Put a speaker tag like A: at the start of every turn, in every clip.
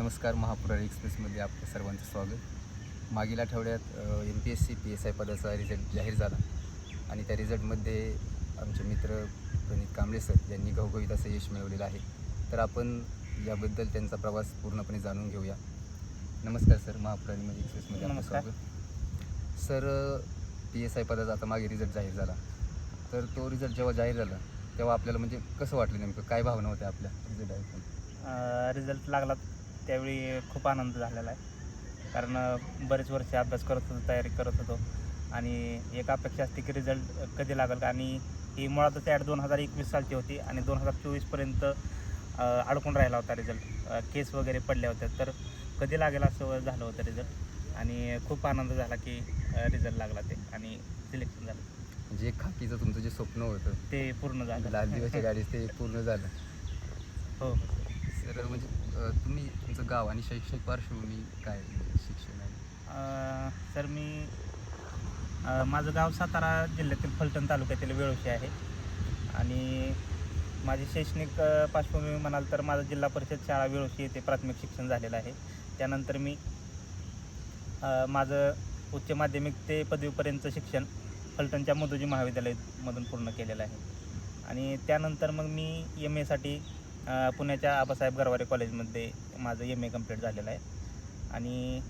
A: नमस्कार महापुरारी एक्सप्रेसमध्ये आपलं सर्वांचं स्वागत. मागील आठवड्यात M P S C P S I पदाचा रिझल्ट जाहीर झाला. आणि त्या रिझल्टमध्ये आमचे मित्र प्रणित कांबळे सर यांनी घवघवीत असं यश मिळवलेलं आहे. तर आपण याबद्दल त्यांचा प्रवास पूर्णपणे जाणून घेऊया. नमस्कार सर महापुरारीमध्ये एक्सप्रेसमध्ये आपलं
B: नमस्कार.
A: स्वागत. सर पी एस आय पदाचा आता मागे रिझल्ट जाहीर झाला. तर तो रिझल्ट जेव्हा जाहीर झाला तेव्हा आपल्याला म्हणजे कसं वाटलं नेमकं? काय भावना होत्या आपल्या रिझल्ट ऐकून?
B: रिझल्ट लागला. त्यावेळी खूप आनंद झालेला आहे. कारण बरेच वर्ष अभ्यास करत होतो तयारी करत होतो. आणि एक अपेक्षा असते की रिझल्ट कधी लागेल आणि ही मुळातच ॲड दोन हजार एकवीस सालची होती आणि दोन हजार चोवीसपर्यंत अडकून राहिला होता रिझल्ट केस वगैरे पडल्या होत्या तर कधी लागेल असं झालं होतं रिझल्ट आणि खूप आनंद झाला की रिझल्ट लागला ते आणि सिलेक्शन झालं.
A: म्हणजे खाकीचं तुमचं जे स्वप्न होतं
B: ते पूर्ण झालं.
A: लाल दिव्याच्या गाडीत ते पूर्ण झालं.
B: हो.
A: सर म्हणजे तुम्ही तुमचं गाव आणि शैक्षणिक पार्श्वभूमी काय शिक्षण आहे?
B: सर मी माझं गाव सातारा जिल्ह्यातील फलटण तालुक्यातील वेळोशी आहे. आणि माझी शैक्षणिक पार्श्वभूमी म्हणाल तर माझं जिल्हा परिषद शाळा वेळोशी येथे प्राथमिक शिक्षण झालेलं आहे. त्यानंतर मी माझं उच्च माध्यमिक ते पदवीपर्यंतचं शिक्षण फलटणच्या मधुजी महाविद्यालयामधून पूर्ण केलेलं आहे. आणि त्यानंतर मग मी एम एसाठी पुण्याच्या आबासाहेब गरवारे कॉलेजमध्ये माझं एम ए कंप्लीट झालेलं आहे. आणि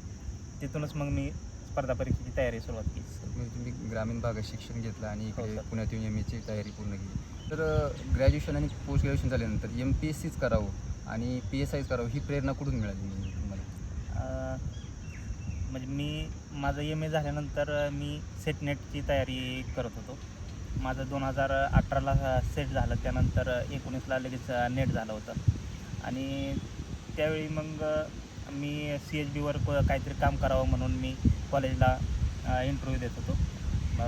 B: तिथूनच मग मी स्पर्धा परीक्षेची तयारी सुरुवात केली.
A: म्हणजे तुम्ही ग्रामीण भागात शिक्षण घेतलं आणि इकडे
B: हो, सर.
A: पुण्यात येऊन एम एची तयारी पूर्ण केली. तर ग्रॅज्युएशन आणि पोस्ट ग्रॅज्युएशन झाल्यानंतर एम पी एस सीच करावं आणि पी एस आयच करावं ही प्रेरणा कुठून मिळाली म्हणजे तुम्हाला?
B: अ, म्हणजे मी माझं एम ए झाल्यानंतर मी सेट नेटची तयारी करत होतो. माझं दोन हजार अठराला सेट झालं. त्यानंतर एकोणीसला लगेच नेट झालं होतं. आणि त्यावेळी मग मी सी एच बीवर काहीतरी काम करावं म्हणून मी कॉलेजला इंटरव्ह्यू देत होतो.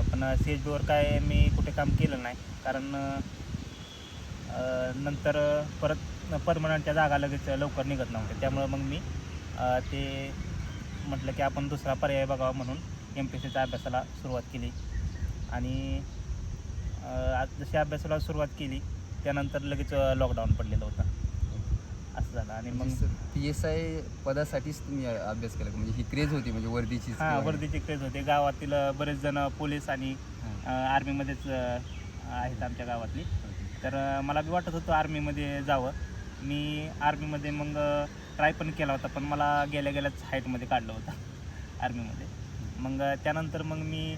B: पण सी एच बीवर काय मी कुठे काम केलं नाही. कारण नंतर परत परमनंटच्या जागा लगेच लवकर निघत नव्हत्या त्यामुळं मग मी ते म्हटलं की आपण दुसरा पर्याय बघावा म्हणून एम पी सीच्या अभ्यासाला सुरुवात केली. आणि आज जशी अभ्यासाला सुरुवात केली त्यानंतर लगेच लॉकडाऊन पडलेलं होतं. असं झालं. आणि मग
A: पी एस आय पदासाठीच तुम्ही अभ्यास केला? म्हणजे ही क्रेज होती म्हणजे वर्दीची
B: हां वर्दीचे क्रेज होते. गावातील बरेच जण पोलीस आणि आर्मीमध्येच आहेत आमच्या गावातली. तर मला बी वाटत होतं आर्मीमध्ये जावं. मी आर्मीमध्ये मग ट्राय पण केला होता पण मला गेल्या गेल्याच हाईटमध्ये काढलं होतं आर्मीमध्ये मग त्यानंतर मग मी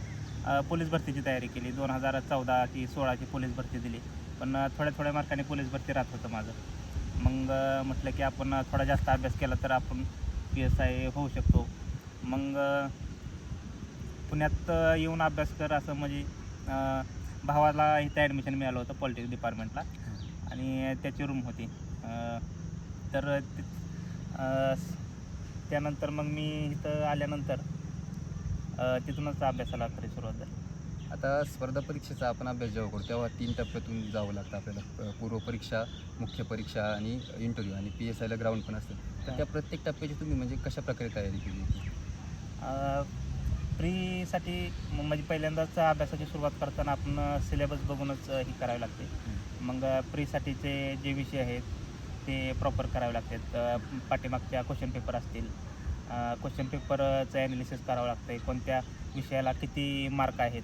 B: पोलीस भरतीची तयारी केली. दोन हजार चौदाची सोळाची पोलीस भरती दिली. पण थोड्या थोड्या मार्काने पोलीस भरती राहत होतं माझं. मग म्हटलं की आपण थोडा जास्त अभ्यास केला तर आपण पी एस आय होऊ शकतो. मग पुण्यात येऊन अभ्यास कर असं म्हणजे भावाला इथं ॲडमिशन मिळालं होतं पॉलिटिक्स डिपार्टमेंटला आणि त्याची रूम होती. तर त्यानंतर मग मी इथं आल्यानंतर तिथूनच अभ्यासाला खरी सुरुवात झाली.
A: आता स्पर्धा परीक्षेचा आपण अभ्यास जेव्हा करतो तेव्हा तीन टप्प्यातून जावं लागतं आपल्याला. पूर्व परीक्षा मुख्य परीक्षा आणि इंटरव्ह्यू आणि पी एस आयला ग्राउंड पण असतं. तर. त्या प्रत्येक टप्प्याची तुम्ही म्हणजे कशा प्रकारे तयारी केली?
B: प्रीसाठी म्हणजे पहिल्यांदाच अभ्यासाची सुरुवात करताना आपण सिलेबस बघूनच ही करावी लागते. मग प्रीसाठीचे जे विषय आहेत ते प्रॉपर करावे लागतात. पाठीमागच्या क्वेश्चन पेपर असतील क्वेश्चन पेपरचं ॲनालिसिस करावं लागतं आहे कोणत्या विषयाला किती मार्क आहेत?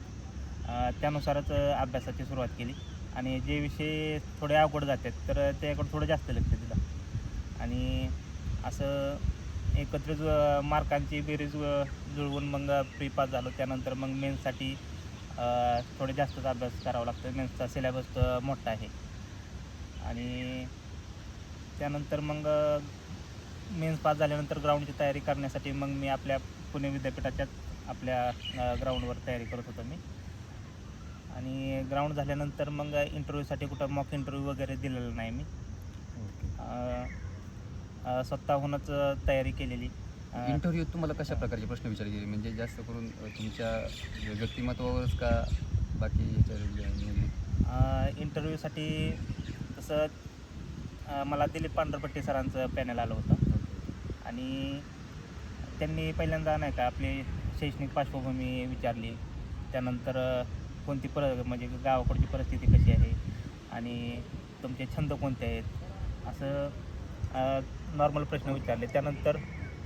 B: त्यानुसारच अभ्यासाची सुरुवात केली. आणि जे विषय थोडे अवघड जातात तर त्याकडे थोडं जास्त लक्ष दिलं. आणि असं एकत्रित मार्कांची बेरीज जुळवून मग प्री पास झालो. त्यानंतर मग मेन्ससाठी थोडे जास्तच अभ्यास करावा लागतो. मेन्सचा सिलेबस मोठा आहे. आणि त्यानंतर मग मेन्स पास झाल्यानंतर ग्राउंडची तयारी करण्यासाठी मग मी आपल्या पुणे विद्यापीठाच्याच आपल्या ग्राउंडवर तयारी करत होतो मी. आणि ग्राउंड झाल्यानंतर मग इंटरव्ह्यूसाठी कुठं मॉक इंटरव्ह्यू वगैरे दिलेला नाही मी. स्वतःहूनच तयारी केलेली.
A: इंटरव्ह्यू तुम्हाला कशा प्रकारचे प्रश्न विचारले गेले म्हणजे जास्त करून तुमच्या व्यक्तिमत्वावरच का बाकी
B: इंटरव्ह्यूसाठी तसं अ, मला दिलीप पांढरपट्टी सरांचं पॅनल आलं होतं. आणि त्यांनी पहिल्यांदा नाही का आपली शैक्षणिक पार्श्वभूमी विचारली. त्यानंतर कोणती पर म्हणजे गावाकडची परिस्थिती कशी आहे? आणि तुमचे छंद कोणते आहेत? असं नॉर्मल प्रश्न विचारले. त्यानंतर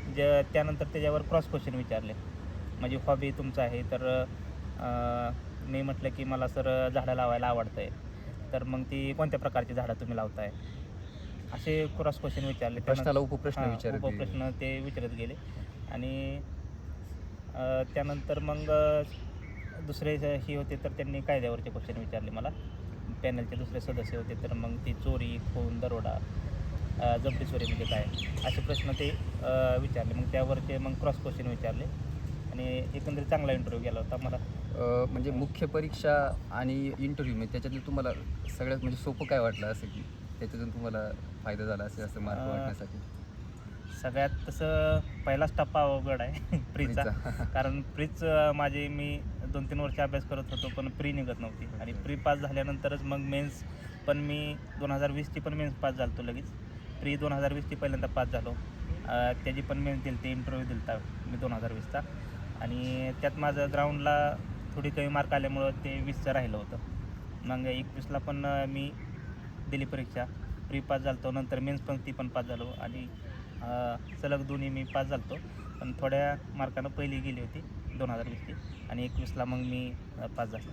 B: ज त्यानंतर त्याच्यावर क्रॉस क्वेश्चन विचारले. म्हणजे हॉबी तुमचं आहे तर मी म्हटलं की मला सर झाडं लावायला आवडतं आहे तर मग ती कोणत्या प्रकारची झाडं तुम्ही लावताय? असे क्रॉस क्वेश्चन विचारले.
A: प्रश्नाला उपप्रश्न
B: हां,
A: विचारत गेले.
B: उपप्रश्न ते विचारत गेले. आणि अ, त्यानंतर मग अ, दुसरे ज- हे होते तर त्यांनी कायद्यावरचे क्वेश्चन विचारले मला. पॅनलचे दुसरे सदस्य होते तर मग ती चोरी खून दरोडा अ, चोरी म्हणजे काय? असे प्रश्न ते अ, विचारले. मग त्यावरचे मग क्रॉस क्वेश्चन विचारले. आणि एकंदरीत चांगला इंटरव्ह्यू गेला होता मला.
A: अ, म्हणजे मुख्य परीक्षा आणि इंटरव्ह्यू म्हणजे त्याच्यातलं तुम्हाला सगळ्यात म्हणजे सोपं काय वाटलं असं की? त्याच्यातून तुम्हाला फायदा झाला असेल असं मार्क वाटण्यासाठी?
B: सगळ्यात तसं पहिलाच टप्पा अवघड आहे प्रीचा. कारण प्रीच माझे मी दोन तीन वर्ष अभ्यास करत होतो पण प्री निघत नव्हती. आणि. प्री पास झाल्यानंतरच मग मेन्स पण मी दोन हजार वीसची पण मेन्स पास झालो लगेच. प्री दोन हजार वीसची पहिल्यांदा पास झालो. त्याची पण मेन्स दिली ती इंटरव्ह्यू दिलता मी दोन हजार वीसचा. आणि त्यात माझं ग्राउंडला थोडी कमी मार्क आल्यामुळं ते वीसचं राहिलं होतं. मग एकवीसला पण मी दिली परीक्षा. प्री पास झालतो नंतर मेन्स पण ती पण पास झालो आणि सलग दोन्ही मी पास झालतो. पण थोड्या मार्कानं पहिली गेली होती दोन हजार वीसची आणि एकवीसला मग मी पास झालो.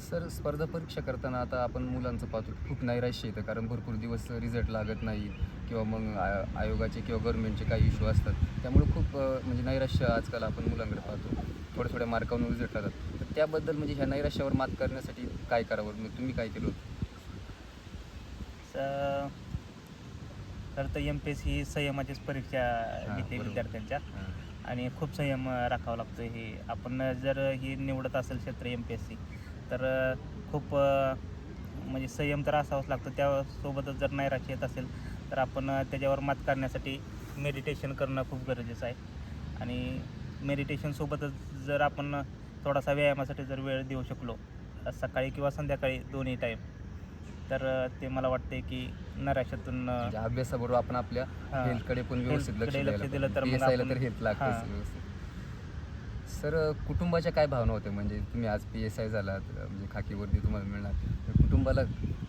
A: सर स्पर्धा परीक्षा करताना आता आपण मुलांचं पाहतो खूप नैराश्य येतं कारण भरपूर दिवस रिझल्ट लागत नाही किंवा मग आय आयोगाचे किंवा गव्हर्नमेंटचे काही इश्यू असतात. त्यामुळे खूप म्हणजे नैराश्य आजकाल आपण मुलांकडे पाहतो. थोड्या थोड्या मार्कावरून रिझल्ट लागतात. तर त्याबद्दल म्हणजे ह्या नैराश्यावर मात करण्यासाठी काय करावं? मग तुम्ही काय केलं होतं?
B: स- खरं तर एम पी एस ही संयमाचीच परीक्षा घेते
A: बरोबर.
B: विद्यार्थ्यांच्या. आणि खूप संयम राखावा लागतो हे आपण जर ही निवडत असेल क्षेत्र एम पी एस सी तर खूप म्हणजे संयम तर असावाच लागतो त्यासोबतच जर नैराश्य येत असेल तर आपण त्याच्यावर मात करण्यासाठी मेडिटेशन करणं खूप गरजेचं आहे आणि मेडिटेशनसोबतच जर आपण थोडासा व्यायामासाठी जर वेळ देऊ शकलो सकाळी किंवा संध्याकाळी दोन्ही टाईम तर ते मला वाटते की नैराश्यातून अ,
A: म्हणजे अभ्यासाबरोबर आपण आपल्या
B: हां.
A: हेल्थकडे पण व्यवस्थित लक्ष
B: हेल्थकडे लक्ष
A: द्यायला
B: दिलं तर मग
A: PSI ला
B: आपण-
A: तर हेल्थ
B: हां.
A: व्यवस्थित. सर कुटुंबाच्या काय भावना होत्या? म्हणजे तुम्ही आज पी एस आय झालात म्हणजे खाकी वर्दी तुम्हाला मिळणार. तर कुटुंबाला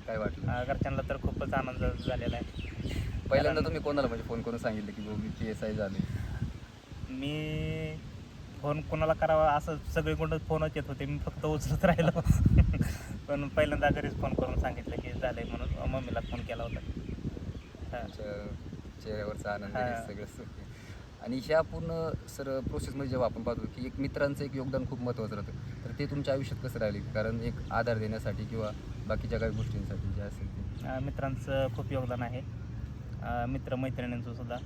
A: काय वाटलं?
B: अ, घरच्यांना तर खूपच आनंद झालेला आहे.
A: पहिल्यांदा तुम्ही कोणाला म्हणजे फोन करून सांगितलं की बाबा मी पी एस आय झाले
B: मी फोन कोणाला करावा असं सगळीकडून फोनच येत होते. मी फक्त उचलत राहिलो. पण पहिल्यांदा घरीच फोन करून सांगितलं की झालंय म्हणून मम्मीला फोन केला होता. हा.
A: चेहऱ्यावरचा आनंद
B: हां.
A: सगळं सुख. आणि ह्या पूर्ण सर प्रोसेसमध्ये जेव्हा आपण पाहतो की एक मित्रांचं एक योगदान खूप महत्त्वाचं राहतं तर ते तुमच्या आयुष्यात कसं राहिले? कारण एक आधार देण्यासाठी किंवा बाकीच्या काही गोष्टींसाठी जे असेल ते.
B: मित्रांचं खूप योगदान आहे. मित्र मैत्रिणींचं सुद्धा.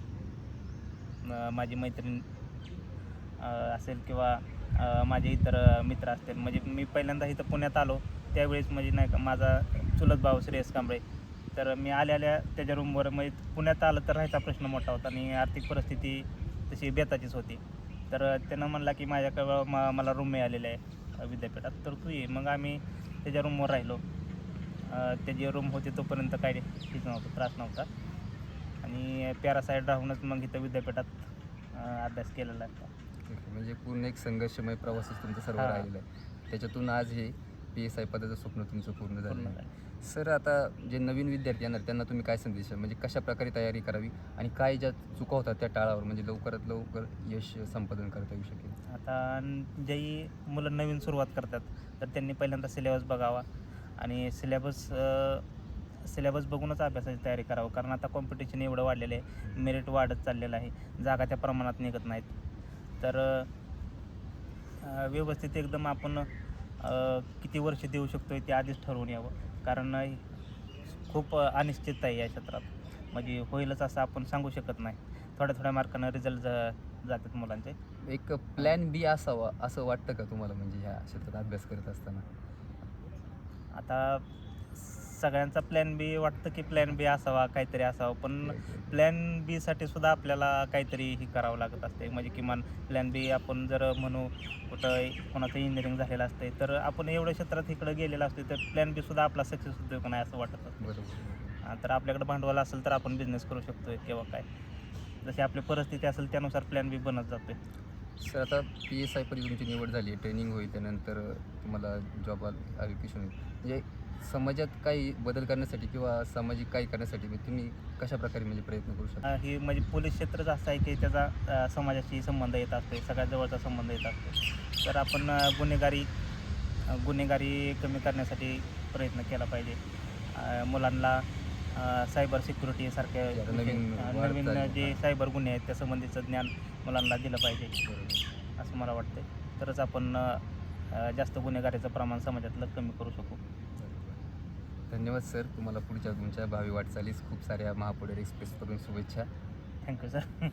B: माझी मैत्रीण असेल किंवा माझे इतर मित्र असतील. म्हणजे मी पहिल्यांदा इथं पुण्यात आलो. त्यावेळेस म्हणजे नाही का माझा चुलत भाऊ श्रेयस कांबळे. तर मी आल्या आल्या त्याच्या रूमवर म्हणजे पुण्यात आलं तर राहायचा प्रश्न मोठा होता आणि आर्थिक परिस्थिती तशी बेताचीच होती. तर त्यानं म्हणला की माझ्याकडं म मला रूम मिळालेले आहे विद्यापीठात. तर तू ये. मग आम्ही त्याच्या रूमवर राहिलो. त्याची रूम होती तोपर्यंत काही ठीक नव्हतं त्रास नव्हता. आणि पॅरासाईड राहूनच मग इथं विद्यापीठात अभ्यास केलेला आहे.
A: म्हणजे पूर्ण एक संघर्षमय प्रवासच तुमचं सर्व. राहिलेलं आहे. त्याच्यातून आज हे पी एस आय पदाचं स्वप्न तुमचं पूर्ण झालं
B: पूर्ण
A: आहे
B: झालं.
A: सर आता जे नवीन विद्यार्थी येणार त्यांना तुम्ही काय संदेश द्याल? म्हणजे कशा प्रकारे तयारी करावी आणि काय ज्या चुका होतात त्या टाळावर म्हणजे लवकरात लवकर यश संपादन करता येऊ शकेल
B: आता ज्याही मुलं नवीन सुरुवात करतात तर त्यांनी पहिल्यांदा सिलेबस बघावा आणि सिलेबस सिलेबस बघूनच अभ्यासाची तयारी करावं कारण आता कॉम्पिटिशन एवढं वाढलेलं आहे मेरिट वाढत चाललेलं आहे जागा त्या प्रमाणात निघत नाहीत तर अ, व्यवस्थित एकदम आपण किती वर्ष देऊ शकतो ते आधीच ठरवून यावं. कारण खूप अनिश्चितता आहे या क्षेत्रात. म्हणजे होईलच असं आपण सांगू शकत नाही. थोड्या थोड्या मार्कानं रिझल्ट जातात मुलांचे.
A: एक प्लॅन बी असावा असं वाटतं का तुम्हाला म्हणजे ह्या क्षेत्रात अभ्यास करत असताना?
B: आता सगळ्यांचा प्लॅन बी वाटतं की प्लॅन बी असावा काहीतरी असावा. पण प्लॅन बीसाठी सुद्धा आपल्याला काहीतरी ही करावं लागत असते. म्हणजे किमान प्लॅन बी आपण जर म्हणू कुठं कोणाचं इंजिनिअरिंग झालेलं असते तर आपण एवढ्या क्षेत्रात इकडं गेलेलं असते तर प्लॅन बी सुद्धा आपला सक्सेस होतोय का नाही असं वाटत असतं. तर आपल्याकडे भांडवल असेल तर आपण बिझनेस करू शकतोय किंवा काय. जशी आपली परिस्थिती असेल त्यानुसार प्लॅन बी बनत जातोय.
A: सर आता पी एस आय तुमची निवड झाली आहे. ट्रेनिंग होईल त्यानंतर तुम्हाला जॉब ॲप्लिकेशन होईल. म्हणजे समाजात काही बदल करण्यासाठी किंवा सामाजिक काही करण्यासाठी म्हणजे तुम्ही कशा प्रकारे म्हणजे प्रयत्न करू शकता?
B: हे म्हणजे पोलीस क्षेत्रच असं आहे की त्याचा अ, समाजाशी संबंध येत असतो सगळ्यात जवळचा संबंध येत असतो तर आपण अ, गुन्हेगारी अ, गुन्हेगारी कमी करण्यासाठी प्रयत्न केला पाहिजे. अ, मुलांना अ, सायबर सिक्युरिटीसारख्या
A: जे आता नवीन
B: अ,
A: वाढत
B: नवीन
A: चालली.
B: जे सायबर गुन्हे आहेत त्या संबंधीचं ज्ञान मुलांना दिलं पाहिजे. असं मला वाटतं तरच आपण अ, अ, जास्त गुन्हेगारीचं प्रमाण समाजातलं कमी करू शकू.
A: धन्यवाद सर. तुम्हाला पुढच्या तुमच्या भावी वाटचालीस खूप साऱ्या महापुढारी एक्सप्रेस करून शुभेच्छा.
B: Thank you sir.